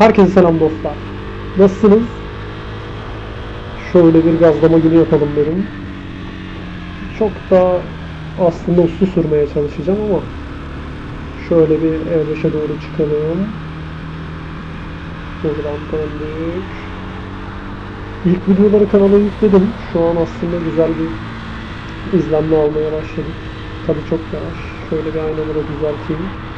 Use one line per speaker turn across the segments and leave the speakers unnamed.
Herkese selam dostlar. Nasılsınız? Şöyle bir gazlama günü yapalım dedim. Çok da aslında uslu sürmeye çalışacağım ama şöyle bir E5'e doğru çıkalım. Buradan döndük. İlk videoları kanala yükledim. Şu an aslında güzel bir izlenme almaya başladık. Tabii çok yavaş. Şöyle bir aynaları düzelteyim.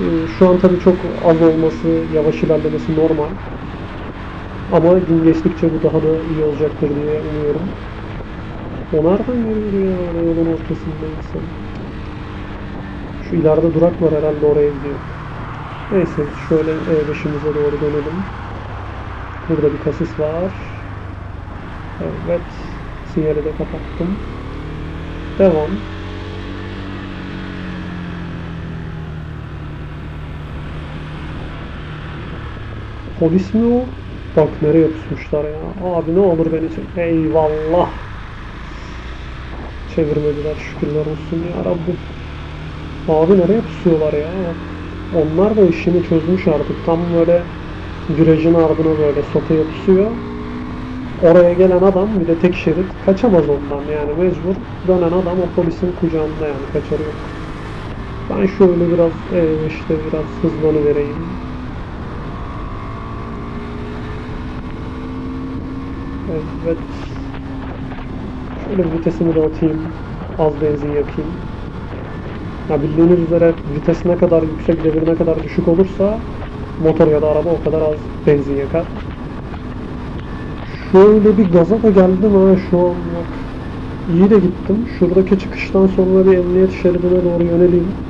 Ee, Şu an tabii çok az olması, yavaş ilerlemesi normal. Ama gün geçtikçe bu daha da iyi olacaktır diye umuyorum. O nereden geliyor ya? Yolun ortasında insan. Şu ileride durak var herhalde oraya gidiyor. Neyse şöyle E5'imize doğru dönelim. Burada bir kasis var. Evet. Sinyali de kapattım. Devam. Polis mi o? Bak nereye pusmuşlar ya. Abi ne olur beni çek. Eyvallah. Çevirmediler şükürler olsun ya Rabbim. Abi nereye pusuyorlar ya? Onlar da işini çözmüş artık. Tam böyle virajın ardına böyle sotaya pusuyor. Oraya gelen adam bir de tek şerit kaçamaz ondan yani mecbur. Dönen adam o polisin kucağında yani kaçarı yok. Ben şöyle biraz e, işte biraz hızlanıvereyim. Evet. Şöyle vitesimi de atayım. Az benzin yakayım. Ya bildiğiniz üzere vites ne kadar yüksek, devir ne kadar düşük olursa motor ya da araba o kadar az benzin yakar. Şöyle bir gaza da geldim ha şu an bak. İyi de gittim. Şuradaki çıkıştan sonra bir emniyet şeridine doğru yöneleyim.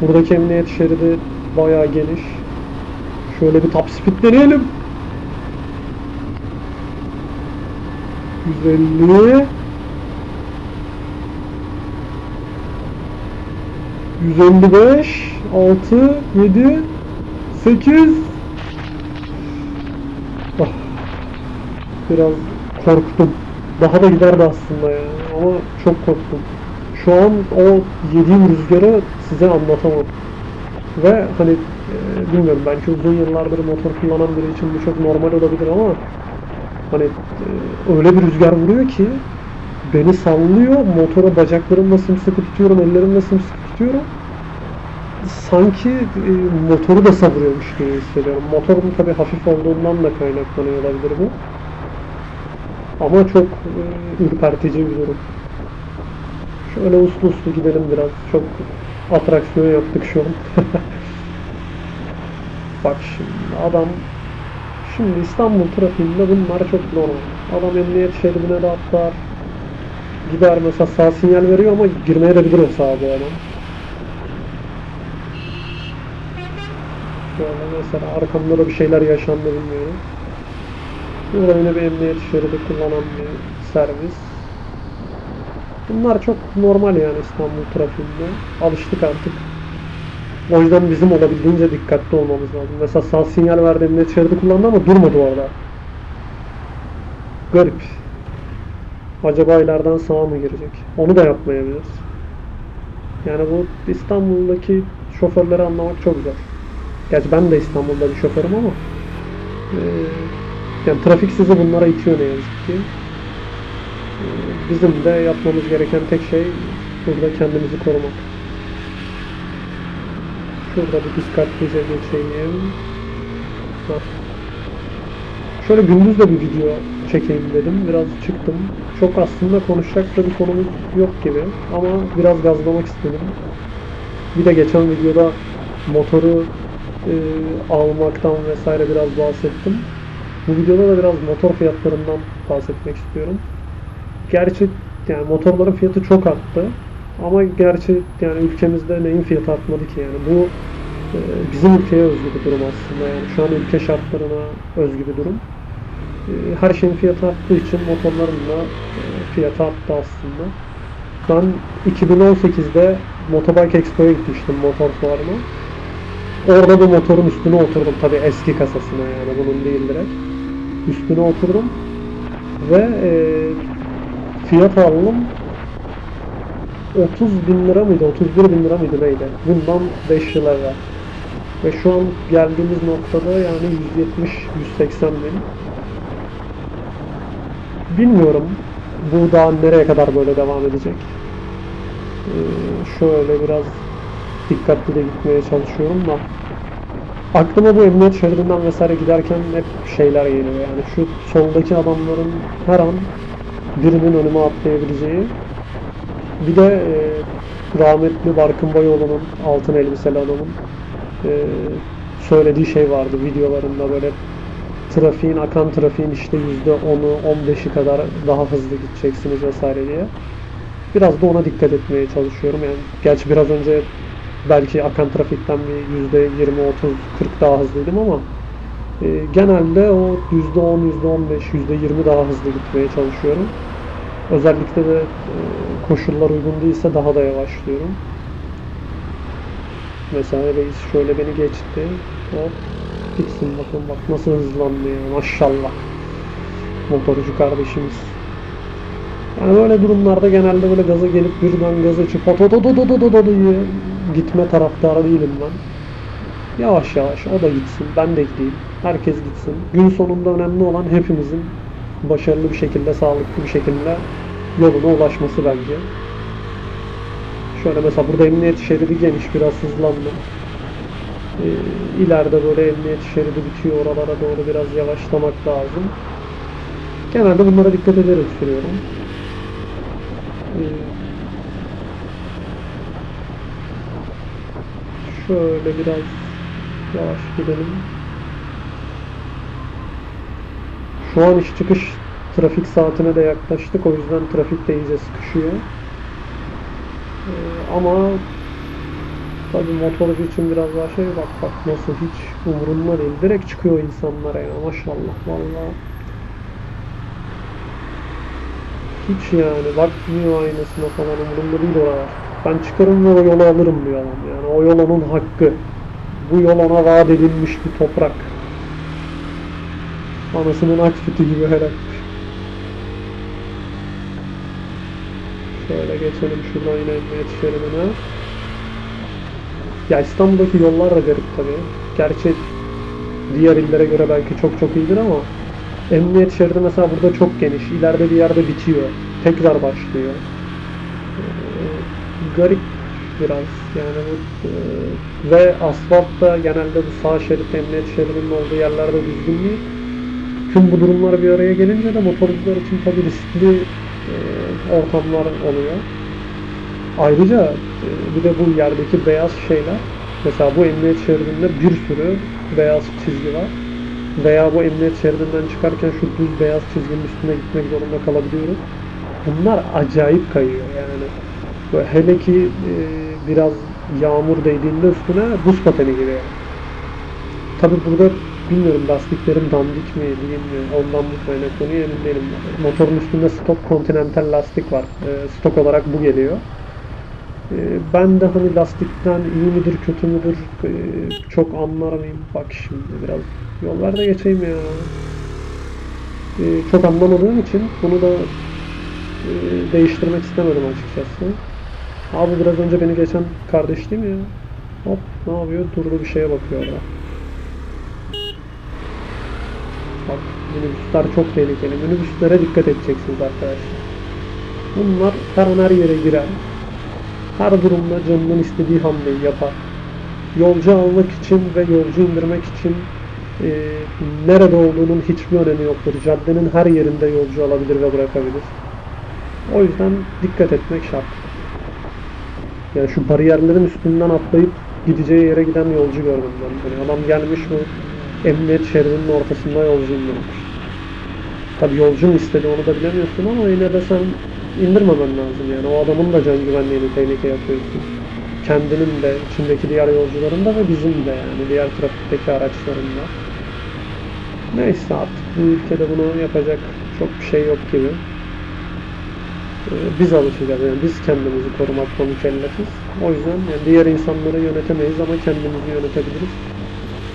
Buradaki emniyet şeridi bayağı geniş. Şöyle bir top speed deneyelim. 150 155 6 7 8 ah, Biraz korktum. Daha da giderdi aslında ya. Ama çok korktum. Şu an o yediğim rüzgarı size anlatamam. Ve hani e, bilmiyorum belki uzun yıllardır motor kullanan biri için bu çok normal olabilir ama Hani e, öyle bir rüzgar vuruyor ki beni sallıyor. Motora bacaklarımla sımsıkı tutuyorum, ellerimle sımsıkı tutuyorum. Sanki e, motoru da savuruyormuş gibi hissediyorum. Motorum tabii hafif olduğundan da kaynaklanıyor olabilir bu. Ama çok e, ürpertici bir durum. Şöyle uslu uslu gidelim biraz. Çok atraksiyon yaptık şu an. Bak şimdi adam Şimdi İstanbul trafiğinde bunlar çok normal. Adam emniyet şeridine de atlar. Gider mesela sağ sinyal veriyor ama girmeye de bilir o sağa bu adam. Böyle mesela arkamda da bir şeyler yaşandı bilmiyorum. Burada yine bir emniyet şeridi kullanan bir servis. Bunlar çok normal yani İstanbul trafiğinde. Alıştık artık. O yüzden bizim olabildiğince dikkatli olmamız lazım. Mesela sağ sinyal verdi emniyet şeridi kullandı ama durmadı orada. Garip. Acaba ileriden sağa mı girecek? Onu da yapmayabilir. Yani bu İstanbul'daki şoförleri anlamak çok zor. Gerçi ben de İstanbul'da bir şoförüm ama eee, yani trafik sizi bunlara itiyor ne yazık ki. Eee, bizim de yapmamız gereken tek şey burada kendimizi korumak. Şurada bir dikkatlice geçeyim. Şöyle gündüz de bir video çekeyim dedim. Biraz çıktım. Çok aslında konuşacak da bir konumuz yok gibi. Ama biraz gazlamak istedim. Bir de geçen videoda motoru e, almaktan vesaire biraz bahsettim. Bu videoda da biraz motor fiyatlarından bahsetmek istiyorum. Gerçi yani motorların fiyatı çok arttı. Ama gerçi yani ülkemizde neyin fiyatı artmadı ki yani bu e, bizim ülkeye özgü bir durum aslında yani şu an ülke şartlarına özgü bir durum. E, her şeyin fiyatı arttığı için motorların da e, fiyatı arttı aslında. Ben 2018'de Motobike Expo'ya gitmiştim motor fuarına. Orada bu motorun üstüne oturdum tabi eski kasasına yani bunun değil direkt. Üstüne oturdum ve e, fiyat aldım 30 bin lira mıydı, 31 bin lira mıydı neydi? Bundan 5 yıl evvel. Ve şu an geldiğimiz noktada yani 170-180 bin. Bilmiyorum bu daha nereye kadar böyle devam edecek. Ee, şöyle biraz dikkatli de gitmeye çalışıyorum da. Aklıma bu emniyet şeridinden vesaire giderken hep şeyler geliyor yani şu soldaki adamların her an birinin önüme atlayabileceği bir de e, rahmetli Barkın Bayoğlu'nun altın elbiseli adamın e, söylediği şey vardı videolarında böyle trafiğin akan trafiğin işte yüzde onu 15'i kadar daha hızlı gideceksiniz vesaire diye. Biraz da ona dikkat etmeye çalışıyorum. Yani gerçi biraz önce belki akan trafikten bir yüzde 20, 30, 40 daha hızlıydım ama e, genelde o yüzde 10, yüzde 15, yüzde 20 daha hızlı gitmeye çalışıyorum. Özellikle de e, koşullar uygun değilse daha da yavaşlıyorum. Mesela reis şöyle beni geçti. Hop. Gitsin bakın bak nasıl hızlandı ya maşallah. Motorcu kardeşimiz. Yani böyle durumlarda genelde böyle gaza gelip birden gaza otododododododo diye gitme taraftarı değilim ben. Yavaş yavaş o da gitsin, ben de gideyim. Herkes gitsin. Gün sonunda önemli olan hepimizin başarılı bir şekilde, sağlıklı bir şekilde yoluna ulaşması bence. Şöyle mesela burada emniyet şeridi geniş, biraz hızlandım. Ee, ileride böyle emniyet şeridi bitiyor, oralara doğru biraz yavaşlamak lazım. Genelde bunlara dikkat ederek sürüyorum. Ee, şöyle biraz yavaş gidelim. Şu an iş çıkış trafik saatine de yaklaştık. O yüzden trafik de iyice sıkışıyor. Ee, ama tabii motorcu için biraz daha şey bak bak nasıl hiç umurunda değil. Direkt çıkıyor insanlara ya maşallah vallahi. Hiç yani bakmıyor aynasına falan umurumda değil oralar. Ben çıkarım ve o yolu alırım diyor adam yani. O yol onun hakkı. Bu yol ona vaat edilmiş bir toprak. Anasının ak sütü gibi helal. Geçelim şuradan yine emniyet şeridine. Ya İstanbul'daki yollar da garip tabii. Gerçi diğer illere göre belki çok çok iyidir ama emniyet şeridi mesela burada çok geniş. İleride bir yerde bitiyor. Tekrar başlıyor. Ee, garip biraz. Yani bu e, ve asfalt da genelde bu sağ şerit emniyet şeridinin olduğu yerlerde düzgün değil. Tüm bu durumlar bir araya gelince de motorcular için tabii riskli ortamlar oluyor. Ayrıca e, bir de bu yerdeki beyaz şeyler mesela bu emniyet şeridinde bir sürü beyaz çizgi var. Veya bu emniyet şeridinden çıkarken şu düz beyaz çizginin üstüne gitmek zorunda kalabiliyoruz. Bunlar acayip kayıyor yani. Böyle hele ki e, biraz yağmur değdiğinde üstüne buz pateni gibi. Tabi burada bilmiyorum lastiklerim dandik mi diyeyim mi ondan mı kaynaklanıyor emin değilim. Motorun üstünde stok Continental lastik var. E, stok olarak bu geliyor. E, ben de hani lastikten iyi midir kötü müdür e, çok anlar mıyım? Bak şimdi biraz yol ver de geçeyim ya. E, çok anlamadığım için bunu da e, değiştirmek istemedim açıkçası. Abi biraz önce beni geçen kardeş değil mi ya? Hop ne yapıyor? Durdu bir şeye bakıyor orada. Bak minibüsler çok tehlikeli. Minibüslere dikkat edeceksiniz arkadaşlar. Bunlar her an her yere girer. Her durumda canının istediği hamleyi yapar. Yolcu almak için ve yolcu indirmek için e, nerede olduğunun hiçbir önemi yoktur. Caddenin her yerinde yolcu alabilir ve bırakabilir. O yüzden dikkat etmek şart. Yani şu bariyerlerin üstünden atlayıp gideceği yere giden yolcu gördüm ben. Hani adam gelmiş mi emniyet şeridinin ortasında yolcu indirmiş. Tabi yolcu mu istedi onu da bilemiyorsun ama yine de sen indirmemen lazım yani. O adamın da can güvenliğini tehlikeye atıyorsun. Kendinin de, içindeki diğer yolcuların da ve bizim de yani diğer trafikteki araçların da. Neyse artık bu ülkede bunu yapacak çok bir şey yok gibi. Ee, biz alışacağız yani biz kendimizi korumakla mükellefiz. O yüzden yani diğer insanları yönetemeyiz ama kendimizi yönetebiliriz.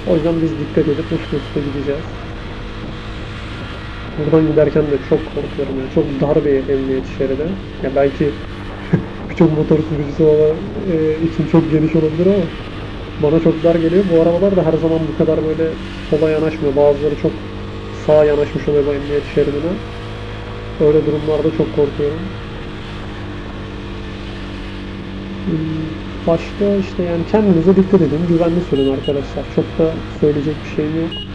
O yüzden biz dikkat edip uslu uslu gideceğiz. Buradan giderken de çok korkuyorum yani çok dar bir emniyet şeridi. Ya belki birçok motor sürücüsü olan e, için çok geniş olabilir ama bana çok dar geliyor. Bu arabalar da her zaman bu kadar böyle sola yanaşmıyor. Bazıları çok sağa yanaşmış oluyor bu emniyet şeridine. Öyle durumlarda çok korkuyorum. Hmm, Başka işte yani kendinize dikkat edin. Güvenli sürün arkadaşlar. Çok da söyleyecek bir şeyim yok.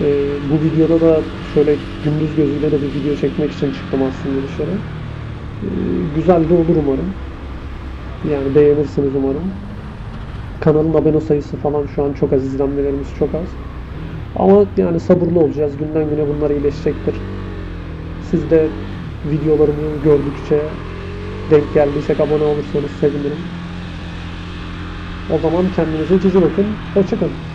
Ee, bu videoda da şöyle gündüz gözüyle de bir video çekmek için çıktım aslında dışarı. Ee, güzel de olur umarım. Yani beğenirsiniz umarım. Kanalın abone sayısı falan şu an çok az, izlenmelerimiz çok az. Ama yani sabırlı olacağız. Günden güne bunlar iyileşecektir. Siz de videolarımı gördükçe denk geldiysek abone olursanız sevinirim. O zaman kendinize cici bakın. Hoşçakalın.